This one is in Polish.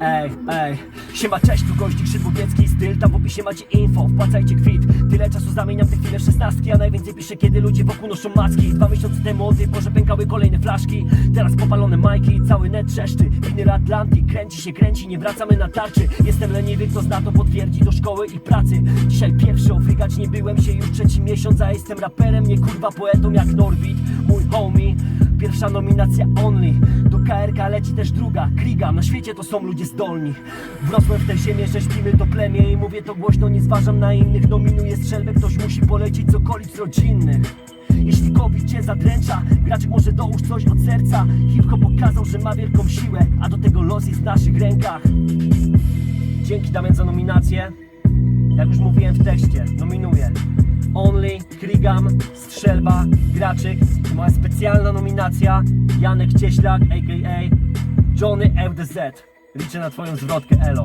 Ej, ej, siema, cześć, tu gości Szydłowiecki styl, tam w opisie macie info, wpłacajcie kwit. Tyle czasu zamieniam te chwile szesnastki, a najwięcej piszę, kiedy ludzie wokół noszą maski. Dwa miesiące temu o tej porze pękały kolejne flaszki. Teraz popalone majki, cały net trzeszczy. Winy Atlantik, kręci się, kręci, nie wracamy na tarczy. Jestem leniwy, kto zna to potwierdzi do szkoły i pracy. Dzisiaj pierwszy ofrygać nie byłem się już trzeci miesiąc, a jestem raperem, nie kurwa poetą jak Norbit. Mój homie Pierwsza nominacja Only. Do KRK leci też druga Kriga, na świecie to są ludzie zdolni. Wrosłem w tę ziemię, że śpimy to plemię I mówię to głośno, nie zważam na innych. Nominuję strzelbę, ktoś musi polecieć z okolic rodzinnych. Jeśli COVID cię zadręcza, graczek może dołóż coś od serca. Hip-hop pokazał, że ma wielką siłę, a do tego los jest w naszych rękach. Dzięki Damian za nominację. Jak już mówiłem w tekście, nominuję Strzelba, Graczyk moja specjalna nominacja Janek Cieślak, a.k.a. Johnny FDZ Liczę na twoją zwrotkę, elo